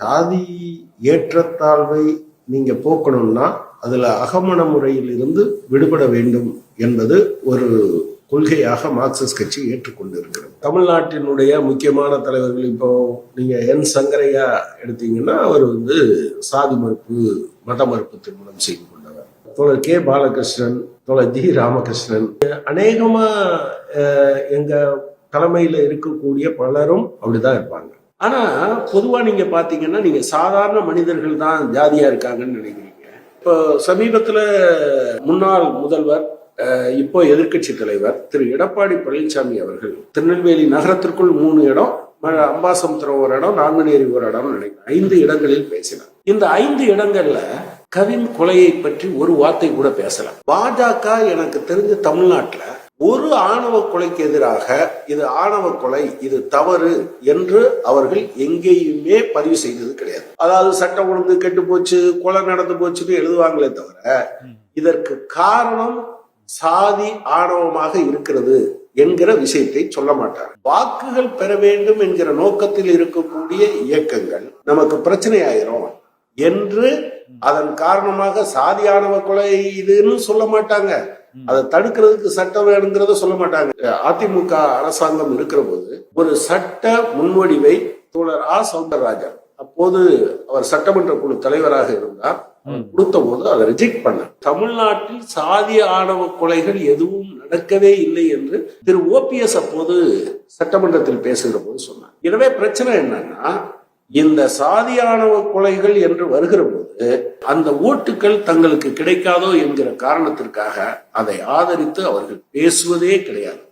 சாதி ஏற்றத்தாழ்வை நீங்க போக்கணும்னா அதுல அகமண முறையில் இருந்து விடுபட வேண்டும் என்பது ஒரு கொள்கையாக மார்க்சிஸ்ட் கட்சி ஏற்றுக்கொண்டிருக்கிறது. தமிழ்நாட்டினுடைய முக்கியமான தலைவர்கள் இப்போ நீங்க என் சங்கரையா எடுத்தீங்கன்னா அவர் வந்து சாதி மறுப்பு மத மறுப்பு திருமணம் செய்து கொண்டவர். தோழர் கே. பாலகிருஷ்ணன் தோழர் ஜி. ராமகிருஷ்ணன் அநேகமா எங்க தலைமையில இருக்கக்கூடிய பலரும் அப்படிதான் இருப்பாங்க. ஆனால் பொதுவாக நீங்கள் பார்த்தீங்கன்னா நீங்கள் சாதாரண மனிதர்கள் தான் ஜாதியாக இருக்காங்கன்னு நினைக்கிறீங்க. இப்போ சமீபத்தில் முன்னாள் முதல்வர் இப்போ எதிர்க்கட்சி தலைவர் திரு எடப்பாடி பழனிசாமி அவர்கள் திருநெல்வேலி நகரத்திற்குள் மூணு இடம் அம்பாசமுத்திரம் ஒரு இடம் நாங்குநேரி ஒரு இடம் நினைக்கிறேன். ஐந்து இடங்களில் பேசினார். இந்த ஐந்து இடங்கள்ல கவின் கொலையை பற்றி ஒரு வார்த்தை கூட பேசல. பாஜக எனக்கு தெரிஞ்ச தமிழ்நாட்டில் ஒரு ஆணவ கொலைக்கு எதிராக இது ஆணவ கொலை இது தவறு என்று அவர்கள் எங்கேயுமே பதிவு செய்தது கிடையாது. அதாவது சட்டம் ஒழுங்கு கெட்டு போச்சு கொலை நடந்து போச்சுன்னு எழுதுவாங்களே தவிர இதற்கு காரணம் சாதி ஆணவமாக இருக்கிறது என்கிற விஷயத்தை சொல்ல மாட்டார் வாக்குகள் பெற வேண்டும் என்கிற நோக்கத்தில் இருக்கக்கூடிய இயக்கங்கள் நமக்கு பிரச்சனை ஆயிரும் என்று அதன் காரணமாக சாதி ஆணவ கொலை இதுன்னு சொல்ல மாட்டாங்க. அதை தடுக்கிறதுக்கு சட்டம் வேணுங்கிறத சொல்ல மாட்டாங்க. அதிமுக அரசாங்கம் இருக்கிற போது ஒரு சட்ட முன்வடிவை தோழர் ஆ. சௌந்தரராஜன் அப்போது அவர் சட்டமன்ற குழு தலைவராக இருந்தார். கொடுத்த போது அதை ரிஜெக்ட் பண்ண தமிழ்நாட்டில் சாதிய ஆணவ கொலைகள் எதுவும் நடக்கவே இல்லை என்று திரு. ஓபிஎஸ் அப்போது சட்டமன்றத்தில் பேசுகிற போது சொன்னார். எனவே பிரச்சனை என்னன்னா இந்த சாதியானவ கொலைகள் என்று வருகிற போது அந்த ஓட்டுகள் தங்களுக்கு கிடைக்காதோ என்கிற காரணத்திற்காக அதை ஆதரித்து அவர்கள் பேசுவதே கிடையாது.